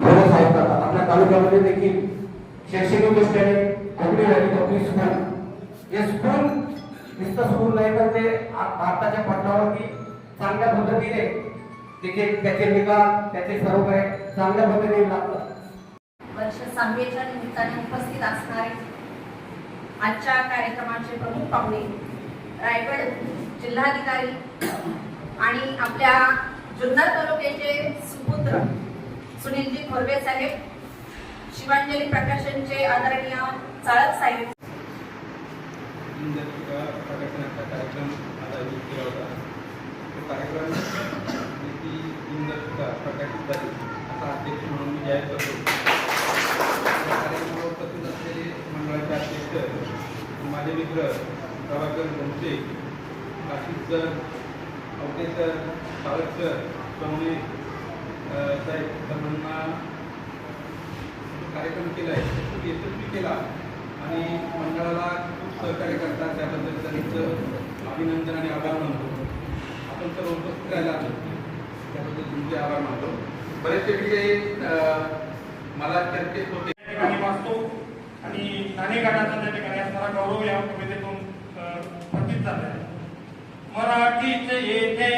बरेच आहेत आपल्या तालुक्यामध्ये देखील शैक्षणिक दृष्ट्याने कोकणी आणि कोकणी स्कूल. हे स्कूल नुसतं स्कूल नाही तर ते भारताच्या पटलावरती चांगल्या पद्धतीने तिथे त्याचे निकाल त्याचे सर्व काही चांगल्या पद्धतीने लागतात. वर्ष सहावीच्या निमित्ताने उपस्थित असणारे आजच्या कार्यक्रमाचे प्रमुख पाहुणे रायगड जिल्हाधिकारी आणि आपल्या जुन्नर तालुक्याचे सुपुत्र सुनीलजी थोरवे साहेब शिवांजली प्रकाशनचे आदरणीय चाळक साहेब प्रकाशनाचा कार्यक्रम आता केला होता तो कार्यक्रम ती प्रकाशित झाली असा अध्यक्ष म्हणून मी जाहीर करतो या असलेले मंडळाचे अध्यक्ष माझे मित्र Prabhakar Ghomse Kashid sir Awate sir Savat sir Somane त्यांना कार्यक्रम केला आहे खूप यशस्वी केला आणि मंडळाला खूप सहकार्य करतात त्याबद्दल त्यांचं अभिनंदन आणि आभार मानतो. आपण सर्व उपस्थित राहिला त्याबद्दल तुमचे आभार मानतो बरेचसे विषय मला चर्चेत होते ठिकाणी वाचतो आणि नाणे गटाचा त्या ठिकाणी असणारा गौरव या कवितेतून प्रतीत झाला आहे मराठीचे येथे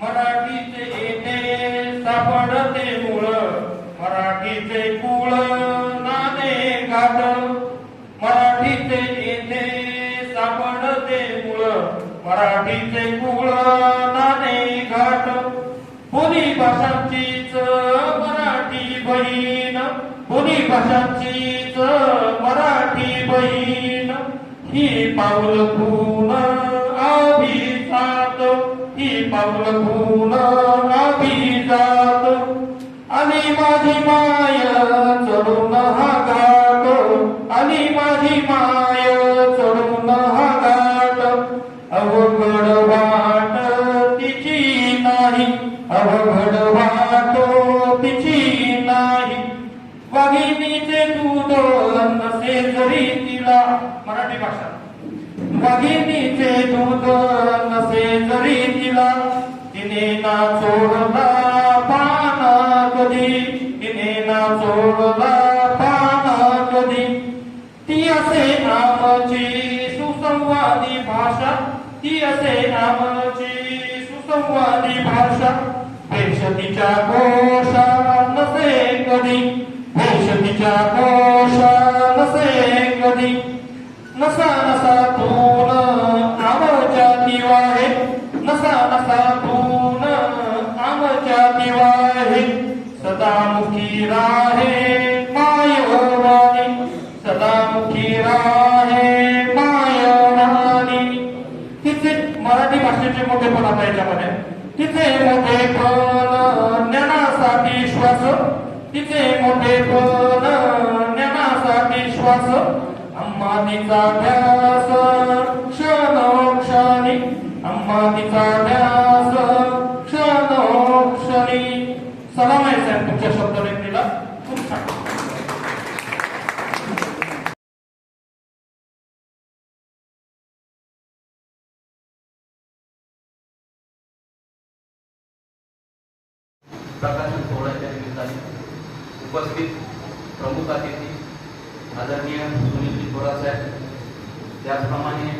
मराठीचे मराठीचे कुळ नाणे घाट कोणी भाषांचीच मराठी बहीण कोणी भाषांचीच मराठी बहीण ही पाऊल ना सोडला पाना कधी? तिने ना सोडला पाना कधी? ती असे आमची सुसंवादी भाषा ती असे आमची सुसंवादी भाषा. भेषतीच्या कोशा नसे कधी? भेषतीच्या कोशा नसे कधी? नसा नसा तून तिचे मराठी भाषेचे मोठेपण आता याच्यामध्ये. तिचे मोठेपण ज्ञानासाठी श्वास. तिचे मोठेपण ज्ञानासाठी श्वास. अम्मा तिचा ध्यास क्षणोक्षणी अम्मा तिचा ध्यास. प्रकाशन सोहळ्याच्या निमित्ताने उपस्थित प्रमुख अतिथी आदरणीय सुनीलजी थोरासाहेब त्याचप्रमाणे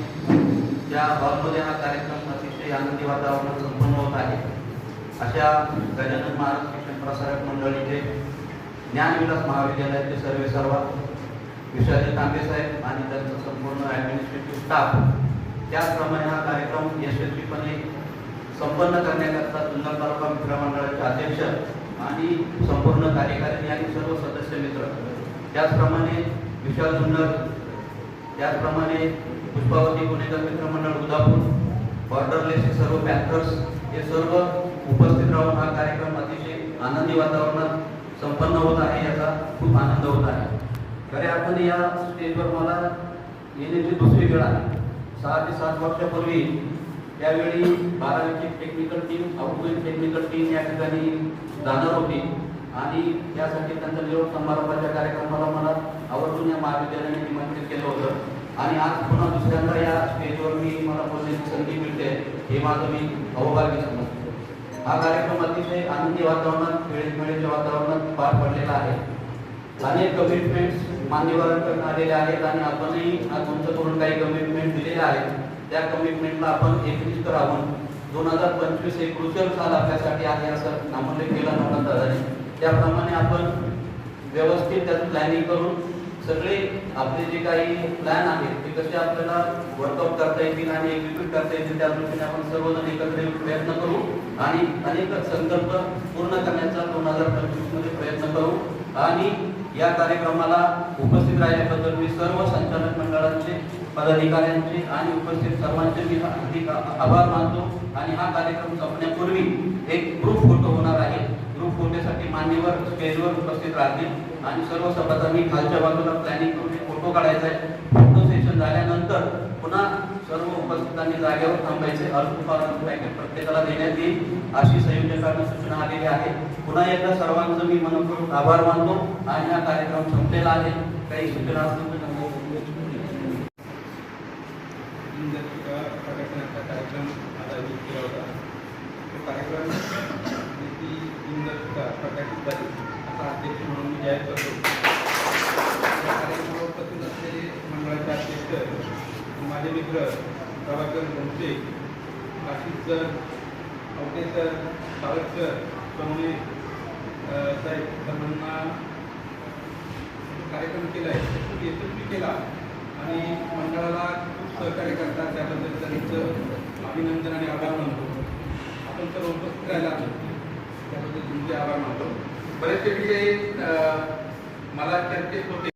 ज्या हॉलमध्ये हा कार्यक्रम अतिशय आनंदी वातावरणात संपन्न होत आहे. अशा गजानन महाराज शिक्षण प्रसारक मंडळीचे ज्ञानविलास महाविद्यालयाचे सर्वे सर्व विश्वाजी तांबे साहेब आणि त्यांचा संपूर्ण ॲडमिनिस्ट्रेटिव्ह स्टाफ त्याचप्रमाणे हा कार्यक्रम यशस्वीपणे संपन्न करण्याकरता जुन्नर तालुका मित्र अध्यक्ष आणि संपूर्ण कार्यकारिणी आणि सर्व सदस्य मित्र. त्याचप्रमाणे विशाल जुन्नर त्याचप्रमाणे पुष्पावती गुन्हेगार मित्रमंडळ उदापूर बॉर्डरलेसचे सर्व पॅथर्स हे सर्व उपस्थित राहून हा कार्यक्रम अतिशय आनंदी वातावरणात संपन्न होत आहे याचा खूप आनंद होत आहे. खरे आपण या स्टेजवर मला येण्याची दुसरी वेळ आहे सहा ते सात वर्षापूर्वी त्यावेळी बारावीची technical team outgoing technical team या ठिकाणी जाणार होती. आणि त्यासाठी त्यांचा निरोप समारंभाच्या कार्यक्रमाला मला आवर्जून या महाविद्यालयाने निमंत्रित केलं होतं. आणि आज पुन्हा दुसऱ्यांदा या स्टेजवर मी मला बोलण्याची संधी मिळते हे माझं मी अवभाग्य समजतो. हा कार्यक्रम अतिशय आनंदी वातावरणात खेळीमेळीच्या वातावरणात पार पडलेला आहे. अनेक कमिटमेंट्स मान्यवरांकडून आलेले आहेत आणि आपणही आज तुमच्याकडून काही कमिटमेंट दिलेल्या आहेत. त्या कमिटमेंटला आपण एकनिष्ठ करावं दोन हजार पंचवीस एक क्रुशियल साल आपल्यासाठी आहे असं नामोल्लेख केला नव्हता दादाने त्याप्रमाणे आपण व्यवस्थित त्यात प्लॅनिंग करून सगळे आपले जे काही प्लॅन आहेत ते कसे आपल्याला वर्कआउट करता येतील आणि एक्झिक्यूट करता येतील त्या दृष्टीने आपण सर्वजण एकत्र प्रयत्न करू आणि अनेक संकल्प पूर्ण करण्याचा दोन हजार पंचवीसमध्ये प्रयत्न करू. आणि या कार्यक्रमाला उपस्थित राहिल्याबद्दल मी सर्व संचालक मंडळांचे पदाधिकाऱ्यांचे आणि उपस्थित सर्वांचे मी अधिक आभार मानतो. आणि हा कार्यक्रम संपण्यापूर्वी एक ग्रुप फोटो होणार आहे. ग्रुप फोटोसाठी मान्यवर स्टेजवर उपस्थित राहतील. आणि सर्व सभासदांनी खालच्या बाजूला प्लॅनिंग करून फोटो काढायचा आहे. फोटो सेशन झाल्यानंतर पुन्हा सर्व उपस्थितांनी जागेवर थांबायचे. अल्पफार पॅकेट प्रत्येकाला देण्यात येईल अशी संयोजकांना सूचना आलेली आहे पुन्हा एकदा सर्वांचं मी मनपूर्वक आभार मानतो आणि हा कार्यक्रम संपलेला आहे. काही सूचना असतील तर प्रकाशनाचा कार्यक्रम आयोजित केला होता तो कार्यक्रम ती प्रकाशित झाली असा अध्यक्ष म्हणून मी जाहीर करतो असलेले मंडळाचे अध्यक्ष माझे मित्र Prabhakar Gomse Ashish sir Awate sir Savat sir Somane साहेब सर्वांना कार्यक्रम केला आहे खूप यशस्वी केला. आणि मंडळाला खूप सहकार्य करतात त्याबद्दल त्यांचं अभिनंदन आणि आभार मानतो. आपण सर्व उपस्थित राहिला त्याबद्दल तुमचे आभार मानतो. बरेचसे विषय मला चर्चेत होते.